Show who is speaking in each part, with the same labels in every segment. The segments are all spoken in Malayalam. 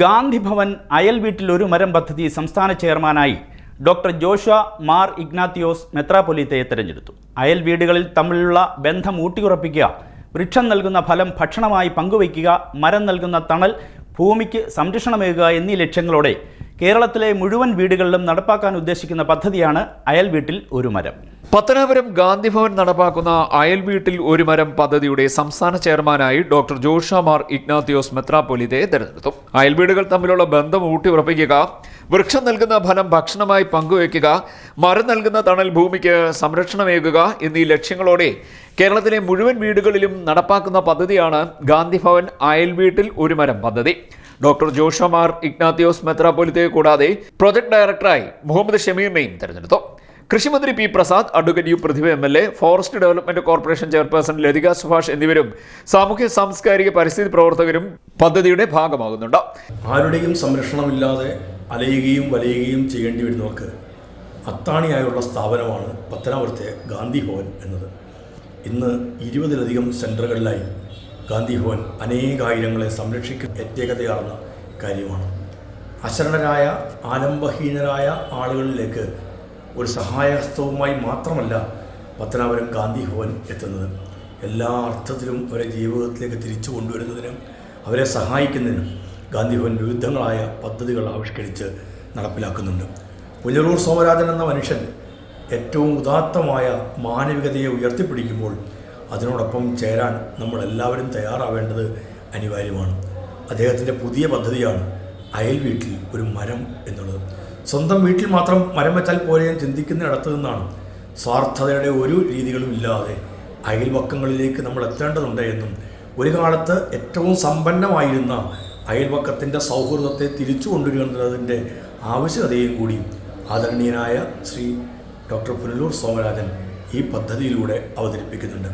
Speaker 1: ഗാന്ധി ഭവൻ അയൽ വീട്ടിൽ ഒരു മരം പദ്ധതി സംസ്ഥാന ചെയർമാനായി ഡോക്ടർ ജോഷ മാർ ഇഗ്നാത്തിയോസ് മെത്രാപൊലീത്തയെ തെരഞ്ഞെടുത്തു. അയൽ വീടുകളിൽ തമ്മിലുള്ള ബന്ധം ഊട്ടിയുറപ്പിക്കുക വൃക്ഷം നൽകുന്ന ഫലം ഭക്ഷണമായി പങ്കുവയ്ക്കുക മരം നൽകുന്ന തണൽ ഭൂമിക്ക് സംരക്ഷണമേകുക എന്നീ ലക്ഷ്യങ്ങളോടെ കേരളത്തിലെ മുഴുവൻ വീടുകളിലും നടപ്പാക്കാൻ ഉദ്ദേശിക്കുന്ന പദ്ധതിയാണ് അയൽ വീട്ടിൽ ഒരു മരം.
Speaker 2: പത്തനാപുരം ഗാന്ധിഭവൻ നടപ്പാക്കുന്ന അയൽവീട്ടിൽ ഒരു മരം പദ്ധതിയുടെ സംസ്ഥാന ചെയർമാനായി ഡോക്ടർ ജോഷാമാർ ഇഗ്നാത്തിയോസ് മെത്രാപ്പൊലിതയെ തെരഞ്ഞെടുത്തു. അയൽവീടുകൾ തമ്മിലുള്ള ബന്ധം ഊട്ടിയുറപ്പിക്കുക വൃക്ഷം നൽകുന്ന ഫലം ഭക്ഷണമായി പങ്കുവയ്ക്കുക മരം നൽകുന്ന തണൽ ഭൂമിക്ക് സംരക്ഷണമേകുക എന്നീ ലക്ഷ്യങ്ങളോടെ കേരളത്തിലെ മുഴുവൻ വീടുകളിലും നടപ്പാക്കുന്ന പദ്ധതിയാണ് ഗാന്ധിഭവൻ അയൽവീട്ടിൽ ഒരു മരം പദ്ധതി. ഡോക്ടർ ജോഷമാർ ഇഗ്നാത്തിയോസ് മെത്രാപ്പൊലിത്തയെ കൂടാതെ പ്രൊജക്ട് ഡയറക്ടറായി മുഹമ്മദ് ഷമീറിനെയും തെരഞ്ഞെടുത്തു. കൃഷിമന്ത്രി P Prasad advocate U Prathibha M L A forest development corporation chairperson Lathika Subhash എന്നിവരും സാമൂഹ്യ സാംസ്കാരിക പരിസ്ഥിതി പ്രവർത്തകരും പദ്ധതിയുടെ ഭാഗമാകുന്നുണ്ട്.
Speaker 3: ആരുടെയും സംരക്ഷണമില്ലാതെ അലയുകയും വലയുകയും ചെയ്യേണ്ടി വരുന്നവർക്ക് അത്താണിയായുള്ള സ്ഥാപനമാണ് പത്തനാപുരത്തെ ഗാന്ധി ഭവൻ എന്നത്. ഇന്ന് ഇരുപതിലധികം സെന്ററുകളിലായി ഗാന്ധി ഭവൻ അനേകായിരങ്ങളെ സംരക്ഷിക്കുന്ന പ്രത്യേകതയാർന്ന കാര്യമാണ്. അശരണരായ ആലംബഹീനരായ ആളുകളിലേക്ക് ഒരു സഹായഹസ്തവുമായി മാത്രമല്ല പത്തനാപുരം ഗാന്ധി ഭവൻ എത്തുന്നത്. എല്ലാ അർത്ഥത്തിലും അവരെ ജീവിതത്തിലേക്ക് തിരിച്ചു കൊണ്ടുവരുന്നതിനും അവരെ സഹായിക്കുന്നതിനും ഗാന്ധി ഭവൻ വിവിധങ്ങളായ പദ്ധതികൾ ആവിഷ്കരിച്ച് നടപ്പിലാക്കുന്നുണ്ട്. പുനലൂർ സോമരാജൻ എന്ന മനുഷ്യൻ ഏറ്റവും ഉദാത്തമായ മാനവികതയെ ഉയർത്തിപ്പിടിക്കുമ്പോൾ അതിനോടൊപ്പം ചേരാൻ നമ്മളെല്ലാവരും തയ്യാറാവേണ്ടത് അനിവാര്യമാണ്. അദ്ദേഹത്തിന്റെ പുതിയ പദ്ധതിയാണ് അയൽ വീട്ടിൽ ഒരു മരം എന്നുള്ളത്. സ്വന്തം വീട്ടിൽ മാത്രം മരം വെച്ചാൽ പോലെ ഞാൻ ചിന്തിക്കുന്നിടത്തു നിന്നാണ്. സ്വാർത്ഥതയുടെ ഒരു രീതികളും ഇല്ലാതെ അയൽവക്കങ്ങളിലേക്ക് നമ്മൾ എത്തേണ്ടതുണ്ട് എന്നും ഒരു കാലത്ത് ഏറ്റവും സമ്പന്നമായിരുന്ന അയൽവക്കത്തിന്റെ സൗഹൃദത്തെ തിരിച്ചു കൊണ്ടുവരുന്നതിന്റെ ആവശ്യകതയും കൂടി ആദരണീയനായ ശ്രീ ഡോക്ടർ പുനലൂർ സോമരാജൻ ഈ പദ്ധതിയിലൂടെ അവതരിപ്പിക്കുന്നുണ്ട്.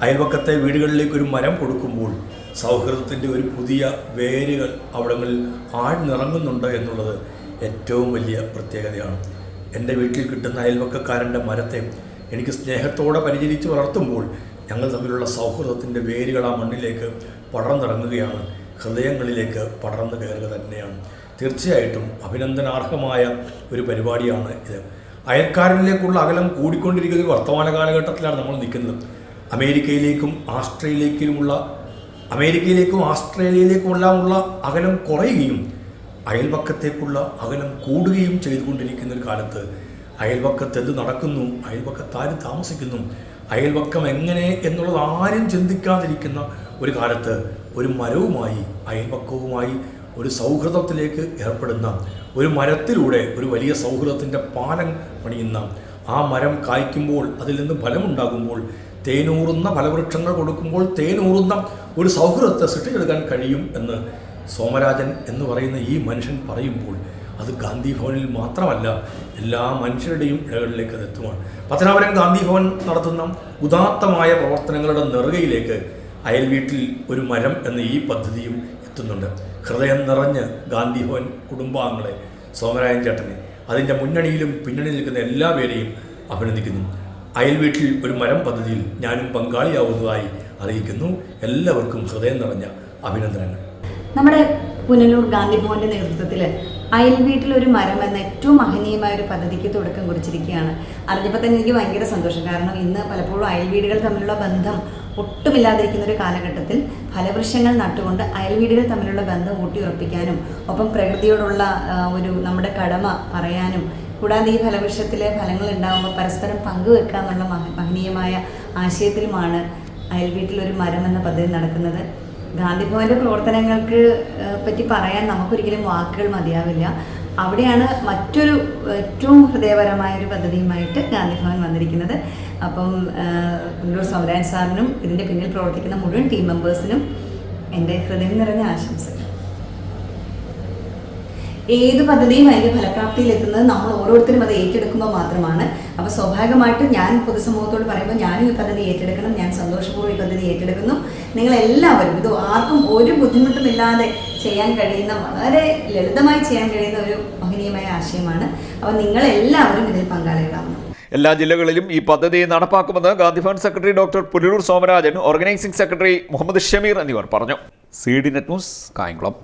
Speaker 3: അയൽവക്കത്തെ വീടുകളിലേക്ക് ഒരു മരം കൊടുക്കുമ്പോൾ സൗഹൃദത്തിന്റെ ഒരു പുതിയ വേരുകൾ അവിടങ്ങളിൽ ആഴ്ന്നിറങ്ങുന്നുണ്ട് എന്നുള്ളത് ഏറ്റവും വലിയ പ്രത്യേകതയാണ്. എന്റെ വീട്ടിൽ കിട്ടുന്ന അയൽവക്കക്കാരന്റെ മരത്തെ എനിക്ക് സ്നേഹത്തോടെ പരിചരിച്ച് വളർത്തുമ്പോൾ ഞങ്ങൾ തമ്മിലുള്ള സൗഹൃദത്തിന്റെ വേരുകൾ ആ മണ്ണിലേക്ക് പടർന്നിറങ്ങുകയാണ്. ഹൃദയങ്ങളിലേക്ക് പടർന്നു കയറുക തന്നെയാണ്. തീർച്ചയായിട്ടും അഭിനന്ദനാർഹമായ ഒരു പരിപാടിയാണ് ഇത്. അയൽക്കാരനിലേക്കുള്ള അകലം കൂടിക്കൊണ്ടിരിക്കുന്ന വർത്തമാന കാലഘട്ടത്തിലാണ് നമ്മൾ നിൽക്കുന്നത്. അമേരിക്കയിലേക്കും ആസ്ട്രേലിയയിലേക്കുമുള്ള അമേരിക്കയിലേക്കും ആസ്ട്രേലിയയിലേക്കുമെല്ലാമുള്ള അകലം കുറയുകയും അയൽപക്കത്തേക്കുള്ള അകലം കൂടുകയും ചെയ്തുകൊണ്ടിരിക്കുന്ന ഒരു കാലത്ത് അയൽവക്കത്ത് എന്ത് നടക്കുന്നു? അയൽപക്കത്ത് ആര് താമസിക്കുന്നു? അയൽവക്കം എങ്ങനെ എന്നുള്ളത് ആരും ചിന്തിക്കാതിരിക്കുന്ന ഒരു കാലത്ത് ഒരു മരവുമായി അയൽവക്കവുമായി ഒരു സൗഹൃദത്തിലേക്ക് ഏർപ്പെടുന്ന ഒരു മരത്തിലൂടെ ഒരു വലിയ സൗഹൃദത്തിന്റെ പാലം പണിയുന്ന ആ മരം കായ്ക്കുമ്പോൾ അതിൽ നിന്ന് ഫലമുണ്ടാകുമ്പോൾ തേനൂറുന്ന ഫലവൃക്ഷങ്ങൾ കൊടുക്കുമ്പോൾ തേനൂറുന്ന ഒരു സൗഹൃദത്തെ സൃഷ്ടിച്ചെടുക്കാൻ കഴിയും എന്ന് സോമരാജൻ എന്ന് പറയുന്ന ഈ മനുഷ്യൻ പറയുമ്പോൾ അത് ഗാന്ധി ഭവനിൽ മാത്രമല്ല എല്ലാ മനുഷ്യരുടെയും ഇടകളിലേക്ക് അത് എത്തുമാണ് പത്തനാപുരം ഗാന്ധി ഭവൻ നടത്തുന്ന ഉദാത്തമായ പ്രവർത്തനങ്ങളുടെ നെറുകയിലേക്ക് അയൽ വീട്ടിൽ ഒരു മരം എന്ന ഈ പദ്ധതിയും എത്തുന്നുണ്ട്. ഹൃദയം നിറഞ്ഞ് ഗാന്ധി ഭവൻ കുടുംബാംഗങ്ങളെ സോമരായൻ ചേട്ടനെ അതിന്റെ മുന്നണിയിലും പിന്നണിയിൽ നിൽക്കുന്ന എല്ലാ പേരെയും അഭിനന്ദിക്കുന്നു. അയൽ വീട്ടിൽ ഒരു മരം പദ്ധതിയിൽ ഞാനും പങ്കാളിയാവുന്നതായി അറിയിക്കുന്നു. എല്ലാവർക്കും ഹൃദയം നിറഞ്ഞ അഭിനന്ദനങ്ങൾ.
Speaker 4: നമ്മുടെ പുനലൂർ ഗാന്ധി ഭവന്റെ നേതൃത്വത്തിൽ അയൽ വീട്ടിൽ ഒരു മരം എന്ന ഏറ്റവും മഹനീയമായ ഒരു പദ്ധതിക്ക് തുടക്കം കുറിച്ചിരിക്കുകയാണ്. അറിഞ്ഞപ്പോൾ തന്നെ എനിക്ക് ഭയങ്കര സന്തോഷം. കാരണം ഇന്ന് പലപ്പോഴും അയൽ വീടുകൾ തമ്മിലുള്ള ബന്ധം ഒട്ടുമില്ലാതിരിക്കുന്ന ഒരു കാലഘട്ടത്തിൽ ഫലവൃക്ഷങ്ങൾ നട്ടുകൊണ്ട് അയൽ വീടുകൾ തമ്മിലുള്ള ബന്ധം ഊട്ടിയുറപ്പിക്കാനും ഒപ്പം പ്രകൃതിയോടുള്ള ഒരു നമ്മുടെ കടമ പറയാനും കൂടാതെ ഈ ഫലവൃക്ഷത്തിലെ ഫലങ്ങൾ ഉണ്ടാകുമ്പോൾ പരസ്പരം പങ്കുവെക്കുക എന്നുള്ള മഹ മഹനീയമായ ആശയത്തിലുമാണ് അയൽ വീട്ടിലൊരു മരം എന്ന പദ്ധതി നടക്കുന്നത്. ഗാന്ധിഭവന്റെ പ്രവർത്തനങ്ങൾക്ക് പറ്റി പറയാൻ നമുക്കൊരിക്കലും വാക്കുകൾ മതിയാവില്ല. അവിടെയാണ് മറ്റൊരു ഏറ്റവും ഹൃദയപരമായ ഒരു പദ്ധതിയുമായിട്ട് ഗാന്ധിഭവൻ വന്നിരിക്കുന്നത്. അപ്പം കുണ്ടൂർ സൗരാൻ സാറിനും ഇതിന്റെ പിന്നിൽ പ്രവർത്തിക്കുന്ന മുഴുവൻ ടീം മെമ്പേഴ്സിനും എന്റെ ഹൃദയം നിറഞ്ഞ ആശംസകൾ. ഏത് പദ്ധതിയും അതിന്റെ ഫലപ്രാപ്തിയിൽ എത്തുന്നത് നമ്മൾ ഓരോരുത്തരും അത് ഏറ്റെടുക്കുമ്പോൾ മാത്രമാണ്. അപ്പോൾ സ്വാഭാവികമായിട്ടും ഞാൻ പൊതുസമൂഹത്തോട് പറയുമ്പോൾ ഞാനും ഈ പദ്ധതി ഏറ്റെടുക്കണം ഞാൻ സന്തോഷപൂർവം ഈ പദ്ധതി ഏറ്റെടുക്കുന്നു. നിങ്ങൾ എല്ലാവരും ഇത് ആർക്കും ഒരു ബുദ്ധിമുട്ടുമില്ലാതെ ചെയ്യാൻ കഴിയുന്ന വളരെ ലളിതമായി ചെയ്യാൻ കഴിയുന്ന ഒരു മഹനീയമായ ആശയമാണ്. അപ്പോൾ നിങ്ങളെല്ലാവരും ഇതിൽ പങ്കാളികളാവണം.
Speaker 2: എല്ലാ ജില്ലകളിലും ഈ പദ്ധതി നടപ്പാക്കുമെന്ന് Gandhibhavan secretary doctor Pullur Somarajan organising secretary Muhammad Shameer എന്നിവർ പറഞ്ഞു. C D net news Kayamkulam.